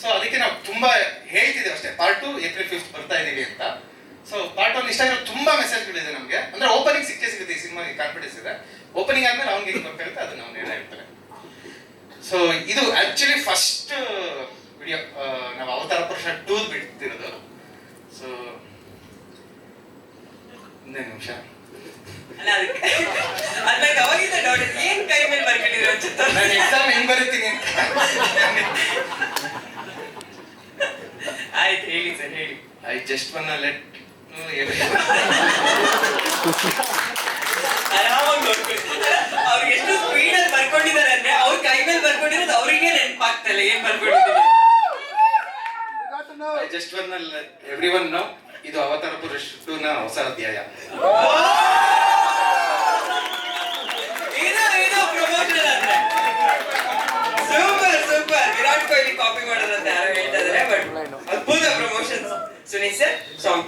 So ಅದಕ್ಕೆ ನಾವು ತುಂಬಾ ಹೇಳ್ತಿದ್ದೇವೆ ಅಷ್ಟೇ. ಪಾರ್ಟ್ ಟು ಏಪ್ರಿಲ್ ಫಿಫ್ತ್ ಬರ್ತಾ ಇದೀವಿ ಅಂತ. ಸೊ ಪಾರ್ಟ್ ಒನ್ ಇಷ್ಟ ಆಗಿರೋ ತುಂಬಾ ಮೆಸೇಜ್ಗಳಿದೆ ನಮಗೆ. ಅಂದ್ರೆ ಓಪನಿಂಗ್ ಸಿಕ್ಕೇ ಸಿಗುತ್ತೆ ಈ ಸಿನಿಮಾಗೆ ಕಾನ್ಫಿಡೆನ್ಸ್ ಇದೆ. ಓಪನಿಂಗ್ ಆದ್ಮೇಲೆ ಅವ್ನಿಗೆ ಹೆಂಗ್ ಬರ್ತಾಗುತ್ತೆ ಅದನ್ನ ಅವ್ನು ಹೇಳ ಹೇಳ್ತಾರೆ ಸೊ ಇದು ಆಕ್ಚುಲಿ ಫಸ್ಟ್ ವಿಡಿಯೋ ನಾವು ಅವತಾರ ಪುರುಷ ಟೂ ಬಿಡ್ತಿರೋದು. ಸೊ ಒಂದೇ ನಿಮಿಷ? ಅಲ್ಲ ಅದಕ್ಕೆ. ಅದಕ್ಕೆ ನಂಗೆ ಅವಾಗಿಂದ ಡೌಟ್ ಏನ್ ಕೈ ಮೇಲೆ ನಾನು ಎಕ್ಸಾಮ್ ಹೆಂಗ್ ಬರೀತೀನಿ ಅಂತ ಆಯ್ತು ಹೇಳಿ ಸರ್ ಹೇಳಿ. ಐ ಜಸ್ಟ್ ಲೆಟ್ ಆರಾಮಾಗಿ ನೋಡ್ಕೊಳ್ಳಿ ಅವ್ರಿಗೆ ಎಷ್ಟು ಸ್ಪೀಡ್ ಅಲ್ಲಿ ಬರ್ಕೊಂಡಿದ್ದಾರೆ ಅಂದ್ರೆ ಅವ್ರ ಕೈ ಮೇಲೆ ಬರ್ಕೊಂಡಿರೋದು ಅವರಿಗೆ ನೆನಪಾಗ್ತಲ್ಲ ಏನ್ ಬರ್ಕೊಂಡಿದ್ದೀವಿ I just want everyone know ಇದು ಅವತಾರ ಪುರುಷ ನಾ ಹೊಸ ಅಧ್ಯಾಯ. রয়েছে